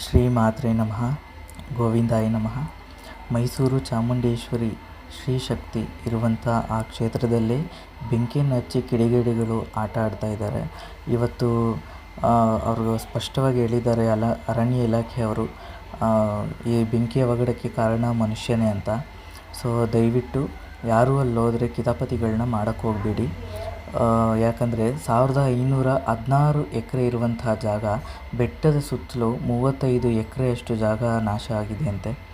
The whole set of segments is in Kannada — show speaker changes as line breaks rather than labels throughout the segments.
ಶ್ರೀ ಮಾತ್ರೆ ನಮಃ. ಗೋವಿಂದಾಯ ನಮಃ. ಮೈಸೂರು ಚಾಮುಂಡೇಶ್ವರಿ ಶ್ರೀ ಶಕ್ತಿ ಇರುವಂಥ ಆ ಕ್ಷೇತ್ರದಲ್ಲೇ ಬೆಂಕಿಯನ್ನು ಹಚ್ಚಿ ಕಿಡಿಗೇಡಿಗಳು ಆಟ ಆಡ್ತಾ ಇದ್ದಾರೆ. ಇವತ್ತು ಅವರು ಸ್ಪಷ್ಟವಾಗಿ ಹೇಳಿದ್ದಾರೆ, ಅಲ, ಅರಣ್ಯ ಇಲಾಖೆಯವರು ಈ ಬೆಂಕಿ ಅವಘಡಕ್ಕೆ ಕಾರಣ ಮನುಷ್ಯನೇ ಅಂತ. ಸೊ, ದಯವಿಟ್ಟು ಯಾರೂ ಅಲ್ಲಿ ಹೋದರೆ ಕಿತಾಪತಿಗಳನ್ನ ಮಾಡೋಕ್ಕೆ ಹೋಗಬೇಡಿ. ಯಾಕಂದರೆ ಸಾವಿರದ ಐನೂರ ಹದಿನಾರು ಎಕರೆ ಇರುವಂತಹ ಜಾಗ, ಬೆಟ್ಟದ ಸುತ್ತಲೂ ಮೂವತ್ತೈದು ಎಕರೆಯಷ್ಟು ಜಾಗ ನಾಶ ಆಗಿದೆ ಅಂತೆ.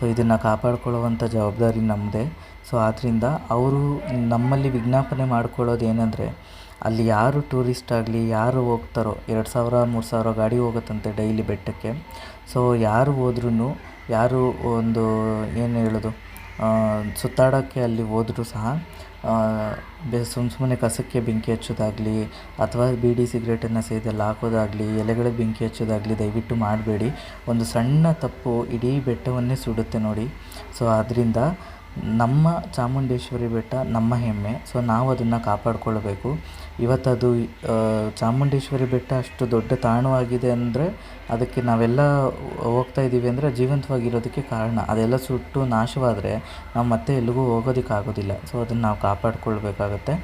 ಸೊ, ಇದನ್ನು ಕಾಪಾಡ್ಕೊಳ್ಳುವಂಥ ಜವಾಬ್ದಾರಿ ನಮ್ಮದೇ ಸೊ ಆದ್ದರಿಂದ ಅವರು ನಮ್ಮಲ್ಲಿ ವಿಜ್ಞಾಪನೆ ಮಾಡ್ಕೊಳ್ಳೋದು ಏನಂದರೆ, ಅಲ್ಲಿ ಯಾರು ಟೂರಿಸ್ಟ್ ಆಗಲಿ, ಯಾರು ಹೋಗ್ತಾರೋ, ಎರಡು ಸಾವಿರ, ಮೂರು ಸಾವಿರ ಗಾಡಿ ಹೋಗುತ್ತಂತೆ ಡೈಲಿ ಬೆಟ್ಟಕ್ಕೆ. ಸೊ, ಯಾರು ಹೋದ್ರೂ ಯಾರು ಒಂದು, ಏನು ಹೇಳೋದು ಸುತ್ತಾಡೋಕ್ಕೆ ಅಲ್ಲಿ ಹೋದರೂ ಸಹ ಬೆ ಸುಮ್ಮ ಸುಮ್ಮನೆ ಕಸಕ್ಕೆ ಬೆಂಕಿ ಹಚ್ಚೋದಾಗಲಿ ಅಥವಾ ಬೀಡಿ ಸಿಗರೇಟನ್ನು ಸೇದಲ್ಲಿ ಹಾಕೋದಾಗಲಿ, ಎಲೆಗಳಿಗೆ ಬೆಂಕಿ ಹಚ್ಚೋದಾಗಲಿ ದಯವಿಟ್ಟು ಮಾಡಬೇಡಿ. ಒಂದು ಸಣ್ಣ ತಪ್ಪು ಇಡೀ ಬೆಟ್ಟವನ್ನೇ ಸುಡುತ್ತೆ ನೋಡಿ. ಸೊ ಆದ್ದರಿಂದ ನಮ್ಮ ಚಾಮುಂಡೇಶ್ವರಿ ಬೆಟ್ಟ ನಮ್ಮ ಹೆಮ್ಮೆ. ಸೊ ನಾವು ಅದನ್ನು ಕಾಪಾಡಿಕೊಳ್ಬೇಕು. ಇವತ್ತದು ಚಾಮುಂಡೇಶ್ವರಿ ಬೆಟ್ಟ ಅಷ್ಟು ದೊಡ್ಡ ತಾಣವಾಗಿದೆ ಅಂದರೆ ಅದಕ್ಕೆ ನಾವೆಲ್ಲ ಹೋಗ್ತಾ ಇದ್ದೀವಿ ಅಂದರೆ ಜೀವಂತವಾಗಿರೋದಕ್ಕೆ ಕಾರಣ. ಅದೆಲ್ಲ ಸುಟ್ಟು ನಾಶವಾದರೆ ನಾವು ಮತ್ತೆ ಎಲ್ಲಿಗೂ ಹೋಗೋದಕ್ಕಾಗೋದಿಲ್ಲ ಸೊ ಅದನ್ನು ನಾವು ಕಾಪಾಡಿಕೊಳ್ಬೇಕಾಗತ್ತೆ.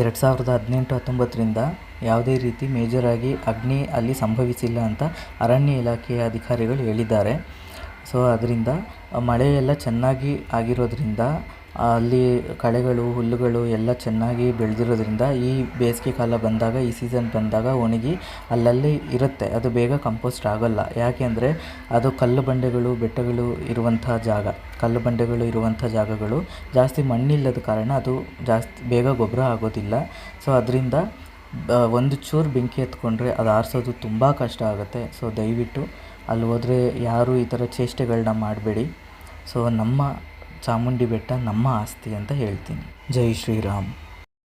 ಎರಡು ಸಾವಿರದ ಹದಿನೆಂಟು ಹತ್ತೊಂಬತ್ತರಿಂದ ಯಾವುದೇ ರೀತಿ ಮೇಜರಾಗಿ ಅಗ್ನಿ ಅಲ್ಲಿ ಸಂಭವಿಸಿಲ್ಲ ಅಂತ ಅರಣ್ಯ ಇಲಾಖೆಯ ಅಧಿಕಾರಿಗಳು ಹೇಳಿದ್ದಾರೆ. ಸೊ ಅದರಿಂದ ಮಳೆ ಎಲ್ಲ ಚೆನ್ನಾಗಿ ಆಗಿರೋದ್ರಿಂದ, ಅಲ್ಲಿ ಕಳೆಗಳು, ಹುಲ್ಲುಗಳು ಎಲ್ಲ ಚೆನ್ನಾಗಿ ಬೆಳೆದಿರೋದ್ರಿಂದ, ಈ ಬೇಸಿಗೆ ಕಾಲ ಬಂದಾಗ, ಈ ಸೀಸನ್ ಬಂದಾಗ ಒಣಗಿ ಅಲ್ಲಲ್ಲಿ ಇರುತ್ತೆ. ಅದು ಬೇಗ ಕಂಪೋಸ್ಟ್ ಆಗೋಲ್ಲ. ಯಾಕೆ ಅಂದರೆ, ಅದು ಕಲ್ಲು ಬಂಡೆಗಳು, ಬೆಟ್ಟಗಳು ಇರುವಂಥ ಜಾಗ. ಕಲ್ಲು ಬಂಡೆಗಳು ಇರುವಂಥ ಜಾಗಗಳು ಜಾಸ್ತಿ ಮಣ್ಣಿಲ್ಲದ ಕಾರಣ ಅದು ಜಾಸ್ತಿ ಬೇಗ ಗೊಬ್ಬರ ಆಗೋದಿಲ್ಲ. ಸೊ ಅದರಿಂದ ಒಂದು ಚೂರು ಬೆಂಕಿ ಎತ್ಕೊಂಡ್ರೆ ಅದು ಆರಿಸೋದು ತುಂಬ ಕಷ್ಟ ಆಗುತ್ತೆ. ಸೊ ದಯವಿಟ್ಟು ಅಲ್ಲಿ ಹೋದರೆ ಯಾರೂ ಈ ಥರ ಚೇಷ್ಟೆಗಳನ್ನ ಮಾಡಬೇಡಿ. ಸೊ ನಮ್ಮ ಚಾಮುಂಡಿ ಬೆಟ್ಟ ನಮ್ಮ ಆಸ್ತಿ ಅಂತ ಹೇಳ್ತೀನಿ. ಜೈ ಶ್ರೀರಾಮ್.